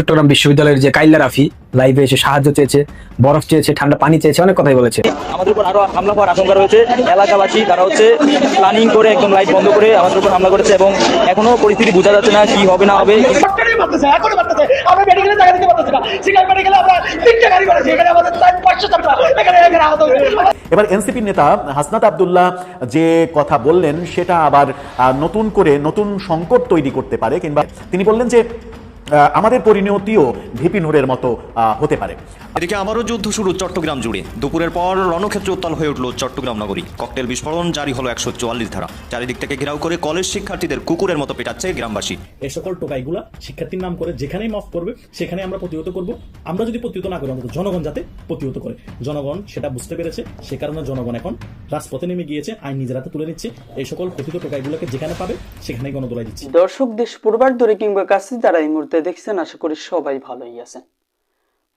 চট্টগ্রাম বিশ্ববিদ্যালয়ের যে কাইল্লা রাফি লাইভে এসে সাহায্য চেয়েছে বরফ চেয়েছে ঠান্ডা পানি চেয়েছে অনেক কথাই বলেছে। আমাদের উপর আরও হামলা হওয়ার আশঙ্কা রয়েছে। এলাকাবাসী তারা হচ্ছে প্ল্যানিং করে একদম লাইট বন্ধ করে আমাদের উপর হামলা করেছে এবং এখনও পরিস্থিতি বোঝা যাচ্ছে না কি হবে না হবে। সরকারই মারতেছে এখনই মারতেছে আমরা মেডিকেলে জায়গা দিতে পারতেছি না। সিঙ্গেল মেডিকেলে আমরা তিনটে গাড়ি করেছি এখানে আমাদের পাঁচশো টাকা এখানে এখানে আহত এবার এনসিপির নেতা হাসনাত আবদুল্লাহ যে কথা বললেন সেটা আবার নতুন করে নতুন সংকট তৈরি করতে পারে কিংবা তিনি বললেন যে আমাদের পরিণতিও ভিপি নূরের মতো হতে পারে। এদিকে আবারও যুদ্ধ শুরু চট্টগ্রাম জুড়ে। দুপুরের পর রণক্ষেত্র উত্তাল হয়ে উঠল চট্টগ্রাম নগরী। ককটেল বিস্ফোরণ জারি হলো একশো চুয়াল্লিশ ধারা। চারিদিক থেকে ঘেরাও করে কলেজ শিক্ষার্থীদের কুকুরের মতো পেটাচ্ছে গ্রামবাসী। এই সকল টোকাইগুলা শিক্ষার্থীর নাম করে যেখানেই মাফ করবে সেখানে আমরা প্রতিহত করব। আমরা যদি প্রতিহত না করি অন্তত জনগণ যাতে প্রতিহত করে। জনগণ সেটা বুঝতে পেরেছে সে কারণে জনগণ এখন রাজপথে নেমে গিয়েছে আইন নিজের হাতে তুলে নিচ্ছে। এই সকল কথিত টোকাইগুলোকে যেখানে পাবে সেখানেই গণদোলাই দিচ্ছে। দর্শক দেশ পূর্বার দূরে কিংবা কাছে যারা এই মুহূর্তে দেখছেন আশা করি সবাই ভালোই আছেন।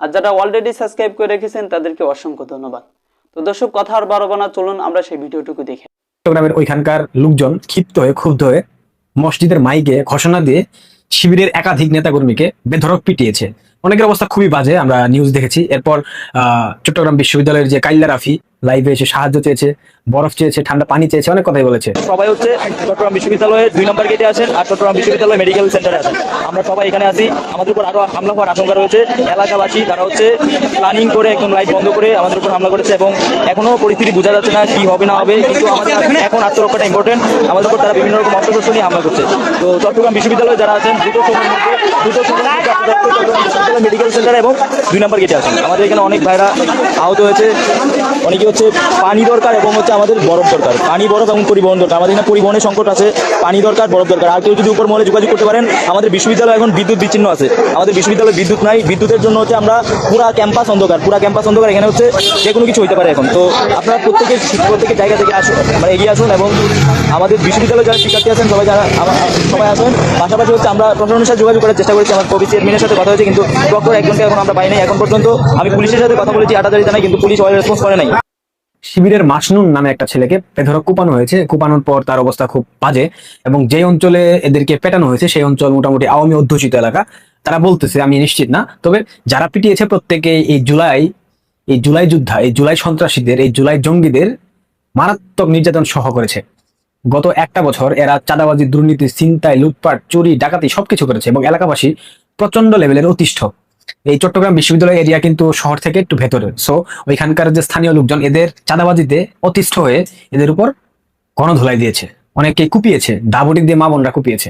আর যারা অলরেডি সাবস্ক্রাইব করে রেখেছেন, তাদেরকে অসংখ্য ধন্যবাদ তো দর্শক, কথা আর বারো না, চলুন আমরা সেই ভিডিওটুকু দেখে। চট্টগ্রামের ওইখানকার লোকজন ক্ষিপ্ত হয়ে, ক্ষুব্ধ হয়ে মসজিদের মাইকে ঘোষণা দিয়ে শিবিরের একাধিক নেতাকর্মীকে বেধরক পিটিয়েছে অনেকের অবস্থা খুবই বাজে, আমরা নিউজ দেখেছি। এরপর চট্টগ্রাম বিশ্ববিদ্যালয়ের যে কাইল্লা রাফি লাইভে এসে সাহায্য চেয়েছে, বরফ চেয়েছে, ঠান্ডা পানি চেয়েছে, অনেক কথাই বলেছে। সবাই হচ্ছে চট্টগ্রাম বিশ্ববিদ্যালয়ের দুই নম্বর গেটে আছেন আর চট্টগ্রাম বিশ্ববিদ্যালয় মেডিকেল সেন্টারে আছেন আমরা সবাই এখানে আছি। আমাদের উপর আরও হামলা হওয়ার আশঙ্কা রয়েছে। এলাকাবাসী তারা হচ্ছে প্ল্যানিং করে একদম লাইট বন্ধ করে আমাদের উপর হামলা করেছে এবং এখনও পরিস্থিতি বোঝা যাচ্ছে না কি হবে, না হবে। কিন্তু আমাদের এখন আত্মরক্ষাটা ইম্পর্টেন্ট আমাদের উপর তারা বিভিন্ন রকম অস্ত্রশস্ত্র নিয়ে হামলা করছে। তো চট্টগ্রাম বিশ্ববিদ্যালয়ে যারা আছেন দুটো মধ্যে দুটো বিশ্ববিদ্যালয় মেডিকেল সেন্টার এবং দুই নম্বর গেটে আসুন আমাদের এখানে অনেক ভাইরা আহত হয়েছে। অনেকে হচ্ছে পানি দরকার এবং হচ্ছে আমাদের বরফ দরকার। পানি, বরফ এবং পরিবহন দরকার। আমাদের এখানে পরিবহনের সংকট আছে, পানি দরকার, বরফ দরকার। আর কেউ যদি উপর মহলে যোগাযোগ করতে পারেন, আমাদের বিশ্ববিদ্যালয় এখন বিদ্যুৎ বিচ্ছিন্ন আছে। আমাদের বিশ্ববিদ্যালয়ে বিদ্যুৎ নাই। বিদ্যুতের জন্য হচ্ছে আমরা পুরা ক্যাম্পাস অন্ধকার। পুরা ক্যাম্পাস অন্ধকার। এখানে হচ্ছে যে কোনো কিছু হইতে পারে এখন। তো আপনারা প্রত্যেকে প্রত্যেকের জায়গা থেকে আসুন মানে এগিয়ে আসুন এবং আমাদের বিশ্ববিদ্যালয়ে যারা শিক্ষার্থী আছেন, সবাই যারা সবাই আসুন। পাশাপাশি হচ্ছে আমরা প্রশাসনের সাথে যোগাযোগ করার চেষ্টা করেছি। আমার কবি চেয়ারম্যানের সাথে কথা হয়েছে, কিন্তু ডক্টর একজনকে এখন আমরা পাইনি এখন পর্যন্ত আমি পুলিশের সাথে কথা বলেছি আটাদারি জানাই কিন্তু পুলিশ রেসপন্স করে নাই। শিবিরের মাসনুন নামে একটা ছেলেকে বেধরক কুপানো হয়েছে। কুপানোর পর তার অবস্থা খুব বাজে এবং যে অঞ্চলে এদেরকে পেটানো হয়েছে, সেই অঞ্চল মোটামুটি আওয়ামী অধ্যুষিত এলাকা। তারা বলতেছে, আমি নিশ্চিত না, তবে যারা পিটিয়েছে প্রত্যেকে এই জুলাই এই জুলাই যোদ্ধা, এই জুলাই সন্ত্রাসীদের, এই জুলাই জঙ্গিদের মারাত্মক নির্যাতন সহ করেছে। গত একটা বছর এরা চাঁদাবাজি, দুর্নীতি চিন্তায় লুটপাট, চুরি, ডাকাতি সবকিছু করেছে এবং এলাকাবাসী প্রচণ্ড লেভেলের অতিষ্ঠ। এই চট্টগ্রাম বিশ্ববিদ্যালয় এরিয়া কিন্তু শহর থেকে একটু ভেতরে। সো ওইখানকার যে স্থানীয় লোকজন, এদের চাঁদাবাজিতে অতিষ্ঠ হয়ে এদের উপর গণধোলাই দিয়েছে। অনেকে কুপিয়েছে ডাবটি দিয়ে মা বোনরা কুপিয়েছে।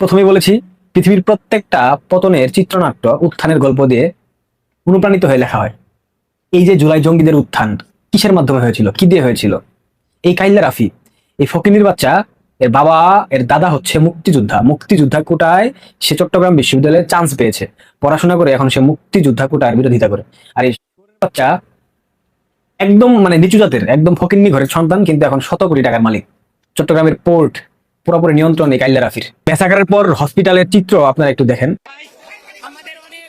প্রথমেই বলেছি, পৃথিবীর প্রত্যেকটা পতনের চিত্রনাট্য উত্থানের গল্প দিয়ে অনুপ্রাণিত হয়ে লেখা হয়। এই যে জুলাই জঙ্গিদের উত্থান, কিসের মাধ্যমে হয়েছিল? কি দিয়ে হয়েছিল? এই কাইল্লা রাফি, এই ফকিনির বাচ্চা এর বাবা, এর দাদা হচ্ছে মুক্তিযোদ্ধা। মুক্তিযোদ্ধা কোটায় সে চট্টগ্রাম বিশ্ববিদ্যালয়ে চান্স পেয়েছে। পড়াশোনা করে এখন সে মুক্তিযোদ্ধা কোটার বিরোধিতা করে। আর এই বাচ্চা একদম মানে নিচু জাতের, একদম ফকিন্নি ঘরের সন্তান, কিন্তু এখন শত কোটি টাকার মালিক। চট্টগ্রামের পোর্ট পুরোপুরি নিয়ন্ত্রণ এই কাইল্লা রাফির। পেশাকারের পর হসপিটালের চিত্র আপনারা একটু দেখেন। আমাদের অনেক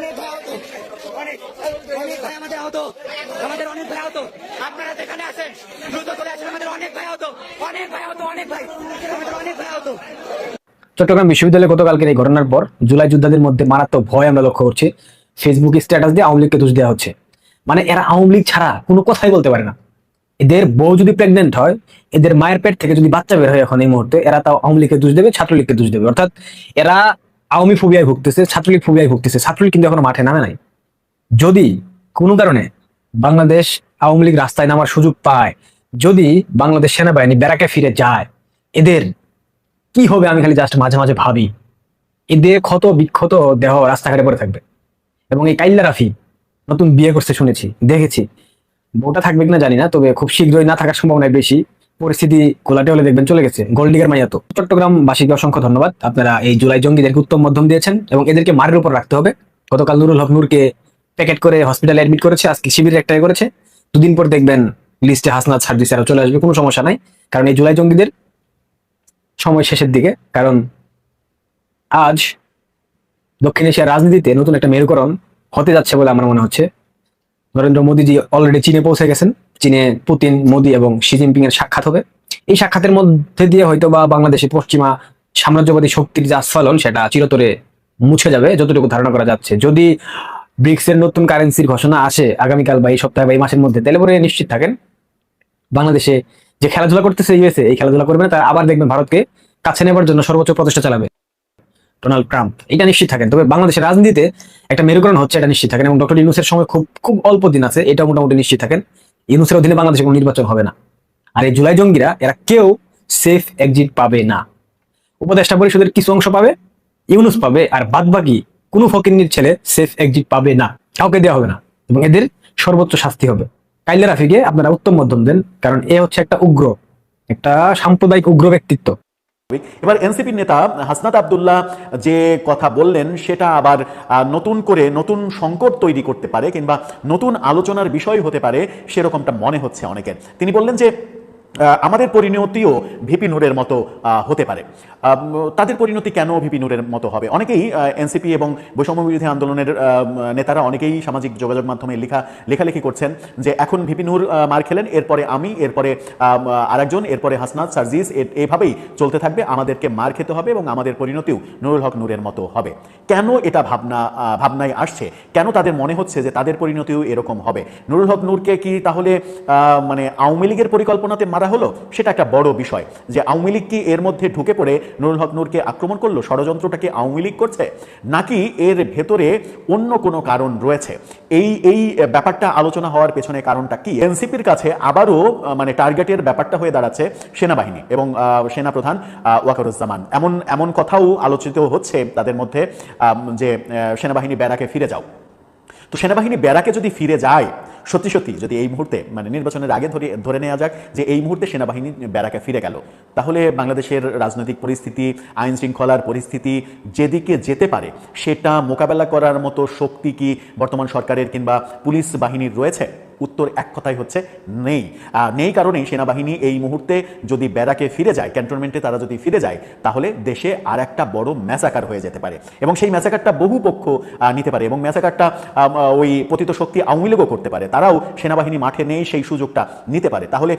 অনেক আহত। আমাদের ভাই আমাদের অনেক ভাই আহত। আপনারা যেখানে আছেন, দ্রুত করে আসেন। আমাদের অনেক ভাই আহত। অনেক ভাই আহত, অনেক ভাই। আমাদের অনেক ভাই আহত। চট্টগ্রাম বিশ্ববিদ্যালয়ে গতকালকের এই ঘটনার পর জুলাই যোদ্ধাদের মধ্যে মারাত্মক ভয় আমরা লক্ষ্য করছি। ফেসবুক স্ট্যাটাস দিয়ে আওয়ামী লীগকে দোষ দেওয়া হচ্ছে। মানে এরা আওয়ামী লীগ ছাড়া কোনো কথাই বলতে পারে না। এদের বউ যদি প্রেগনেন্ট হয়, এদের মায়ের পেট থেকে যদি বাচ্চা বের হয় এখন এই মুহূর্তে, এরা তাও আওয়ামী লীগকে দোষ দেবে, ছাত্রলীগকে দোষ দেবে। অর্থাৎ এরা আওয়ামী ফোবিয়ায় ভুগতেছে, ছাত্রলীগ ফোবিয়ায় ভুগতেছে, ছাত্রলীগ কিন্তু এখনও মাঠে নামে নাই। যদি কোনো কারণে বাংলাদেশ আওয়ামী লীগ রাস্তায় নামার সুযোগ পায়, যদি বাংলাদেশ সেনাবাহিনী ব্যারাকে ফিরে যায়, এদের কি হবে আমি খালি জাস্ট মাঝে মাঝে ভাবি। এদের ক্ষত বিক্ষত দেহ রাস্তাঘাটে পড়ে থাকবে। এবং এই কাইল্লা রাফি, নতুন বিয়ে করতে শুনেছি, দেখেছি। বউটা থাকবে কিনা জানি না, তবে খুব শীঘ্রই না থাকার সম্ভাবনা বেশি। পরিস্থিতি গোলাটে হলে দেখবেন চলে গেছে। গোল্ডিগের মাইয়া তো। চট্টগ্রামবাসীকে অসংখ্য ধন্যবাদ। আপনারা এই জুলাই জঙ্গিদেরকে উত্তম মধ্যম দিয়েছেন? এবং এদেরকে মারের উপর রাখতে হবে। গতকাল নুরুল হক নূরকে প্যাকেট করে হসপিটালে অ্যাডমিট করেছে। আজকে শিবিরের একটাই করেছে। দুদিন পর দেখবেন লিস্টে হাসনাত সার্জিস আরও চলে আসবে। কোনো সমস্যা নাই। কারণ এই জুলাই জঙ্গিদের সময় শেষের দিকে। কারণ আজ দক্ষিণ এশিয়ার রাজনীতিতে নতুন একটা মেরুকরণ হতে যাচ্ছে বলে আমার মনে হচ্ছে। নরেন্দ্র মোদীজি অলরেডি চীনে পৌঁছে গেছেন। চীনে পুতিন, মোদী এবং শি জিনপিং এর সাক্ষাৎ হবে। এই সাক্ষাতের মধ্যে দিয়ে হয়তো বা বাংলাদেশে পশ্চিমা সাম্রাজ্যবাদী শক্তির যে আস্ফালন সেটা চিরতরে মুছে যাবে, যতটুকু ধারণা করা যাচ্ছে। যদি ব্রিক্স এর নতুন কারেন্সির ঘোষণা আসে আগামীকাল বা এই সপ্তাহে বা এই মাসের মধ্যে, তাহলে পরে নিশ্চিত থাকেন, বাংলাদেশে যে খেলাধুলা করতেছে ইউএসএ এই খেলাধুলা করবে না তারা আবার দেখবেন ভারতকে কাছে নেবার জন্য সর্বোচ্চ প্রচেষ্টা চালাবে ডোনাল্ড ট্রাম্প। এটা নিশ্চিত থাকেন। তবে বাংলাদেশের রাজনীতিতে একটা মেরুকরণ হচ্ছে, এটা নিশ্চিত থাকেন এবং ডক্টর ইউনুসের সময় খুব খুব অল্প দিন আছে এটা মোটামুটি নিশ্চিত থাকেন। ইউনুসের অধীনে বাংলাদেশে কোনো নির্বাচন হবে না। আর এই জুলাই জঙ্গিরা, এরা কেউ সেফ এক্সিট পাবে না। উপদেষ্টা পরিষদের কিছু অংশ পাবে, ইউনুস পাবে, আর বাদ বাকি কোনো ফকিরনির ছেলে সেফ এক্সিট পাবে না। কাউকে দেওয়া হবে না, এবং এদের সর্বোচ্চ শাস্তি হবে। কাইলে রাফিকে আপনারা উত্তম মধ্যম দেন, কারণ এ হচ্ছে একটা উগ্র, একটা সাম্প্রদায়িক উগ্র ব্যক্তিত্ব। এবার এনসিপির নেতা হাসনাত আবদুল্লাহ যে কথা বললেন, সেটা আবার নতুন করে নতুন সংকট তৈরি করতে পারে কিংবা নতুন আলোচনার বিষয় হতে পারে, সেরকমটা মনে হচ্ছে অনেকের। তিনি বললেন যে আমাদের পরিণতিও ভিপি নূরের মতো হতে পারে। তাদের পরিণতি কেন ভিপি নূরের মতো হবে? অনেকেই এনসিপি এবং বৈষম্য বিরোধী আন্দোলনের নেতারা অনেকেই সামাজিক যোগাযোগ মাধ্যমে লেখা, লেখালেখি করছেন যে এখন ভিপি নূর মার খেলেন, এরপরে আমি, এরপরে আরেকজন, এরপরে হাসনাত, সার্জিস এভাবেই চলতে থাকবে, আমাদেরকে মার খেতে হবে এবং আমাদের পরিণতিও নুরুল হক নূরের মতো হবে। কেন এটা ভাবনা ভাবনায় আসছে? কেন তাদের মনে হচ্ছে যে তাদের পরিণতিও এরকম হবে? নুরুল হক নূরকে কি তাহলে মানে আওয়ামী লীগের পরিকল্পনাতে মারা হলো, সেটা একটা বড় বিষয় যে আওয়ামী লীগ কি এর মধ্যে ঢুকে পড়ে নুরুল হক নূরকে আক্রমণ করল, ষড়যন্ত্রটা কি আওয়ামী লীগ করছে, নাকি এর ভেতরে অন্য কোনো কারণ রয়েছে? এই এই ব্যাপারটা আলোচনা হওয়ার পেছনে কারণটা কি? এনসিপির কাছে আবারও মানে টার্গেটের ব্যাপারটা হয়ে দাঁড়াচ্ছে সেনাবাহিনী এবং সেনাপ্রধান ওয়াকারুজ্জামান। এমন এমন কথাও আলোচিত হচ্ছে তাদের মধ্যে যে সেনাবাহিনী ব্যারাকে ফিরে যাও। তো সেনাবাহিনী ব্যারাকে যদি ফিরে যায়, সত্যি সত্যি যদি এই মুহূর্তে মানে নির্বাচনের আগে ধরে ধরে নেওয়া যাক যে এই মুহূর্তে সেনাবাহিনী ব্যারাকে ফিরে গেল, তাহলে বাংলাদেশের রাজনৈতিক পরিস্থিতি, আইন শৃঙ্খলার পরিস্থিতি যেদিকে যেতে পারে, সেটা মোকাবেলা করার মতো শক্তি কি বর্তমান সরকারের কিংবা পুলিশ বাহিনীর রয়েছে? উত্তর এক কথাই হচ্ছে নেই। নেই কারণেই সেনাবাহিনী এই মুহূর্তে যদি ব্যারাকে ফিরে যায়, ক্যান্টনমেন্টে তারা যদি ফিরে যায়, তাহলে দেশে আর একটা বড় ম্যাসাকার হয়ে যেতে পারে। এবং সেই ম্যাসাকারটা বহু পক্ষ নিতে পারে এবং ম্যাসাকারটা ওই পতিত শক্তি আওয়ামী লীগও করতে পারে। তারাও সেনাবাহিনী মাঠে নেই, সেই সুযোগটা নিতে পারে। তাহলে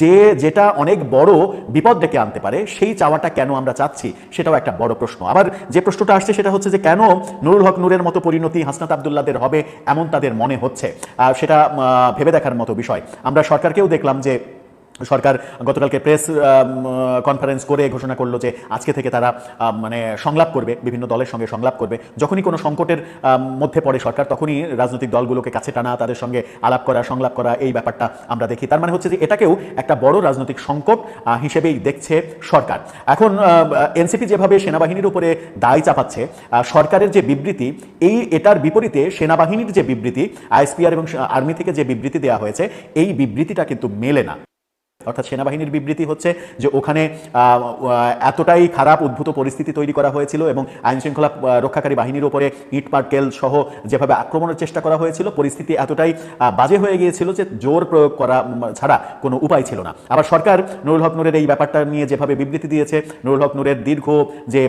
যে যেটা অনেক বড় বিপদ ডেকে আনতে পারে, সেই চাওয়াটা কেন আমরা চাচ্ছি, সেটাও একটা বড় প্রশ্ন। আবার যে প্রশ্নটা আসছে, সেটা হচ্ছে যে কেন নুরুল হক নূরের মতো পরিণতি হাসনাত আবদুল্লাদের হবে, এমন তাদের মনে হচ্ছে। সেটা ভেবে দেখার মতো বিষয়। আমরা সরকারকেও দেখলাম যে সরকার গতকালকে প্রেস কনফারেন্স করে ঘোষণা করল যে আজকে থেকে তারা মানে সংলাপ করবে, বিভিন্ন দলের সঙ্গে সংলাপ করবে। যখনই কোনো সংকটের মধ্যে পড়ে সরকার, তখনই রাজনৈতিক দলগুলোকে কাছে টানা, তাদের সঙ্গে আলাপ করা, সংলাপ করা, এই ব্যাপারটা আমরা দেখি। তার মানে হচ্ছে যে এটাকেও একটা বড় রাজনৈতিক সংকট হিসেবেই দেখছে সরকার। এখন এনসিপি যেভাবে সেনাবাহিনীর উপরে দায় চাপাচ্ছে সরকারের যে বিবৃতি, এই এটার বিপরীতে সেনাবাহিনীর যে বিবৃতি, আইএসপিআর এবং আর্মি থেকে যে বিবৃতি দেওয়া হয়েছে, এই বিবৃতিটা কিন্তু মেলে না। অর্থাৎ সেনাবাহিনীর বিবৃতি হচ্ছে যে ওখানে এতটাই খারাপ উদ্ভূত পরিস্থিতি তৈরি করা হয়েছিল এবং আইন শৃঙ্খলা রক্ষাকারী বাহিনীর উপরে ইট পাটকেল সহ যেভাবে আক্রমণের চেষ্টা করা হয়েছিল, পরিস্থিতি এতটাই বাজে হয়ে গিয়েছিল যে জোর প্রয়োগ করা ছাড়া কোনো উপায় ছিল না। আবার সরকার নুরুল হক নূরের এই ব্যাপারটা নিয়ে যেভাবে বিবৃতি দিয়েছে, নুরুল হক নূরের দীর্ঘ যে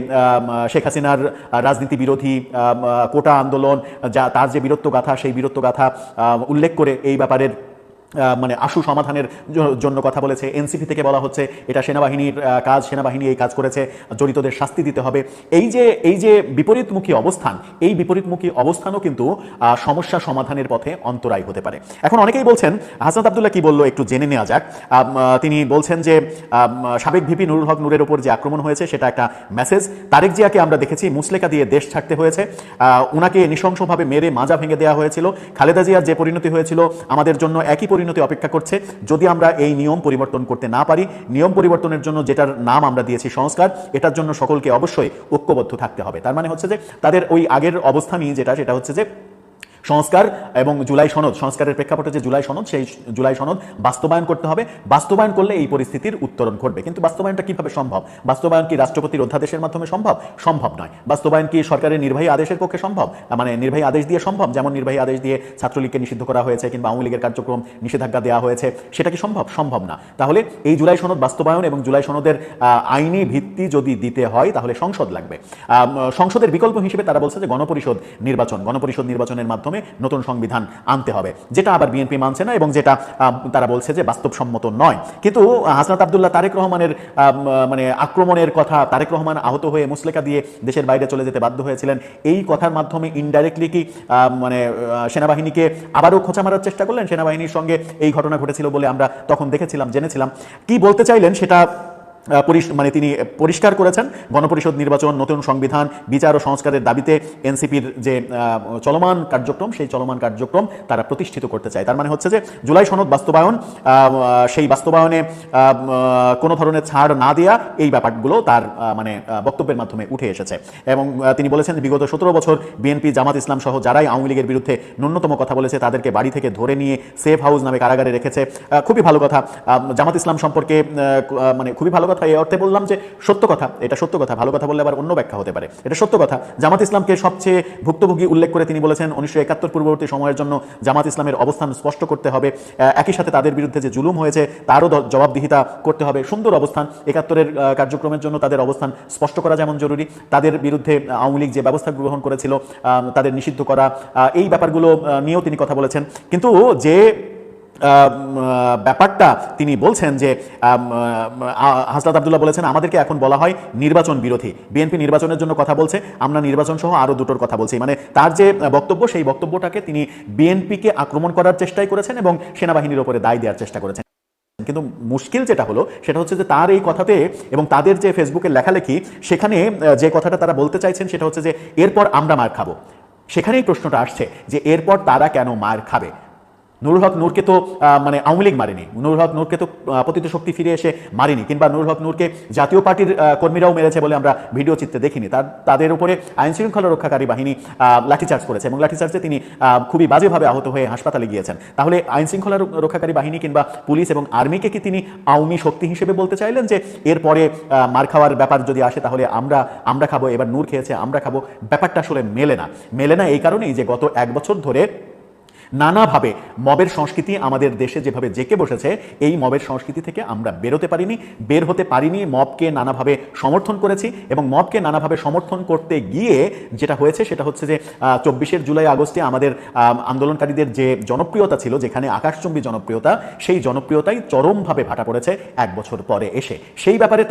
শেখ হাসিনার রাজনীতি বিরোধী কোটা আন্দোলন, যা, তার যে বীরত্ব গাথা সেই বীরত্ব গাথা উল্লেখ করে এই ব্যাপারের মানে আশু সমাধানের জন্য কথা বলেছে। এনসিপি থেকে বলা হচ্ছে, এটা সেনাবাহিনীর কাজ, সেনাবাহিনী এই কাজ করেছে, জড়িতদের শাস্তি দিতে হবে। এই যে এই যে বিপরীতমুখী অবস্থান, এই বিপরীতমুখী অবস্থানও কিন্তু সমস্যা সমাধানের পথে অন্তরায় হতে পারে। এখন অনেকেই বলছেন, হাসান আবদুল্লাহ কি বলল একটু জেনে নেওয়া যাক। তিনি বলছেন যে সাবেক ভিপি নুরুল হক নূরের ওপর যে আক্রমণ হয়েছে, সেটা একটা মেসেজ। তারেক জিয়াকে আমরা দেখেছি, মুসলেকা দিয়ে দেশ ছাড়তে হয়েছে। উনাকে নৃশংসভাবে মেরে মাজা ভেঙে দেওয়া হয়েছিল। খালেদা জিয়ার যে পরিণতি হয়েছিল, আমাদের জন্য একই পরিণতি অপেক্ষা করছে। যদি আমরা এই নিয়ম পরিবর্তন করতে না পারি, নিয়ম পরিবর্তনের জন্য যেটার নাম আমরা দিয়েছি সংস্কার, এটার জন্য সকলকে অবশ্যই ঐক্যবদ্ধ থাকতে হবে। তার মানে হচ্ছে যে তাদের ওই আগের অবস্থানই যেটা, সেটা হচ্ছে যে সংস্কার এবং জুলাই সনদ, সংস্কারের প্রেক্ষাপটে যে জুলাই সনদ, সেই জুলাই সনদ বাস্তবায়ন করতে হবে। বাস্তবায়ন করলে এই পরিস্থিতির উত্তরণ ঘটবে। কিন্তু বাস্তবায়নটা কীভাবে সম্ভব? বাস্তবায়ন কি রাষ্ট্রপতির অধ্যাদেশের মাধ্যমে সম্ভব? সম্ভব নয়। বাস্তবায়ন কি সরকারের নির্বাহী আদেশের পক্ষে সম্ভব? মানে নির্বাহী আদেশ দিয়ে সম্ভব? যেমন নির্বাহী আদেশ দিয়ে ছাত্রলীগকে নিষিদ্ধ করা হয়েছে কিংবা আওয়ামী লীগের কার্যক্রম নিষেধাজ্ঞা দেওয়া হয়েছে, সেটা কি সম্ভব? সম্ভব না। তাহলে এই জুলাই সনদ বাস্তবায়ন এবং জুলাই সনদের আইনি ভিত্তি যদি দিতে হয়, তাহলে সংসদ লাগবে। সংসদের বিকল্প হিসেবে তারা বলছে যে গণপরিষদ নির্বাচন, গণপরিষদ নির্বাচনের মাধ্যমে নতুন সংবিধান আনতে হবে। যেটা আবার বিএনপি মানছে না এবং যেটা তারা বলছে যে বাস্তবসম্মত নয়। কিন্তু হাসনাত আবদুল্লাহ তারেক রহমানের মানে আক্রমণের কথা, তারেক রহমান আহত হয়ে মুসলেকা দিয়ে দেশের বাইরে চলে যেতে বাধ্য হয়েছিলেন, এই কথার মাধ্যমে ইনডাইরেক্টলি কি মানে সেনাবাহিনীকে আবারও খোঁচা মারার চেষ্টা করলেন? সেনাবাহিনীর সঙ্গে এই ঘটনা ঘটেছিল বলে আমরা তখন দেখেছিলাম, জেনেছিলাম। কি বলতে চাইলেন সেটা মানে তিনি পরিষ্কার করেছেন, গণপরিষদ নির্বাচন, নতুন সংবিধান, বিচার ও সংস্কারের দাবিতে এনসিপির যে চলমান কার্যক্রম, সেই চলমান কার্যক্রম তারা প্রতিষ্ঠিত করতে চায়। তার মানে হচ্ছে যে, জুলাই সনদ বাস্তবায়ন সেই বাস্তবায়নে কোনো ধরনের ছাড় না দেয়া এই ব্যাপারগুলো তার মানে বক্তব্যের মাধ্যমে উঠে এসেছে। এবং তিনি বলেছেন বিগত সতেরো বছর বিএনপি, জামাত ইসলাম সহ যারাই আওয়ামী লীগের বিরুদ্ধে ন্যূনতম কথা বলেছে, তাদেরকে বাড়ি থেকে ধরে নিয়ে সেফ হাউস নামে কারাগারে রেখেছে। খুবই ভালো কথা। জামাত ইসলাম সম্পর্কে মানে খুবই ভালো কথা এই অর্থে বললাম যে সত্য কথা, এটা সত্য কথা, ভালো কথা বললে আবার অন্য ব্যাখ্যা হতে পারে। এটা সত্য কথা। জামাত ইসলামকে সবচেয়ে ভুক্তভোগী উল্লেখ করে তিনি বলেছেন, উনিশশো একাত্তর পূর্ববর্তী সময়ের জন্য জামাত ইসলামের অবস্থান স্পষ্ট করতে হবে। একই সাথে তাদের বিরুদ্ধে যে জুলুম হয়েছে, তারও জবাবদিহিতা করতে হবে। সুন্দর অবস্থান। একাত্তরের কার্যক্রমের জন্য তাদের অবস্থান স্পষ্ট করা যেমন জরুরি। তাদের বিরুদ্ধে আওয়ামী লীগ যে ব্যবস্থা গ্রহণ করেছিল তাদের নিষিদ্ধ করা এই ব্যাপারগুলো নিয়েও তিনি কথা বলেছেন। কিন্তু যে ব্যাপারটা তিনি বলছেন যে হাসনাত আবদুল্লাহ বলেছেন, আমাদেরকে এখন বলা হয় নির্বাচন বিরোধী। বিএনপি নির্বাচনের জন্য কথা বলছে, আমরা নির্বাচন সহ আরও দুটোর কথা বলছি। মানে তার যে বক্তব্য, সেই বক্তব্যটাকে তিনি বিএনপিকে আক্রমণ করার চেষ্টাই করেছেন এবং সেনাবাহিনীর ওপরে দায় দেওয়ার চেষ্টা করেছেন। কিন্তু মুশকিল যেটা হলো, সেটা হচ্ছে যে তার এই কথাতে এবং তাদের যে ফেসবুকে লেখালেখি, সেখানে যে কথাটা তারা বলতে চাইছেন, সেটা হচ্ছে যে, এরপর আমরা মার খাব। সেখানেই প্রশ্নটা আসছে যে, এরপর তারা কেন মার খাবে? নুরুল হক নূরকে তো মানে আওয়ামী লীগ মারেনি। নুরুল হক নূরকে তো পতিত শক্তি ফিরে এসে মারেনি। কিংবা নুরুল হক নূরকে জাতীয় পার্টির কর্মীরাও মেরেছে বলে আমরা ভিডিও চিত্রে দেখিনি। তার, তাদের উপরে আইন শৃঙ্খলা রক্ষাকারী বাহিনী লাঠিচার্জ করেছে এবং লাঠিচার্জে তিনি খুবই বাজেভাবে আহত হয়ে হাসপাতালে গিয়েছেন। তাহলে আইন শৃঙ্খলা রক্ষাকারী বাহিনী কিংবা পুলিশ এবং আর্মিকে কি তিনি আওয়ামী শক্তি হিসেবে বলতে চাইলেন যে এরপরে মার খাওয়ার ব্যাপার যদি আসে তাহলে আমরা আমরা খাব, এবার নূর খেয়েছে, আমরা খাব? ব্যাপারটা আসলে মেলে না। মেলে না এই কারণেই যে গত এক বছর ধরে নানাভাবে মবের সংস্কৃতি আমাদের দেশে যেভাবে জেকে বসেছে, এই মবের সংস্কৃতি থেকে আমরা বেরোতে পারিনি, বের হতে পারিনি, মবকে নানাভাবে সমর্থন করেছি এবং মবকে নানাভাবে সমর্থন করতে গিয়ে যেটা হয়েছে সেটা হচ্ছে যে চব্বিশের জুলাই, আগস্টে আমাদের আন্দোলনকারীদের যে জনপ্রিয়তা ছিল, যেখানে আকাশচুম্বী জনপ্রিয়তা, সেই জনপ্রিয়তাই চরমভাবে ভাটা পড়েছে এক বছর পরে এসে। সেই ব্যাপারে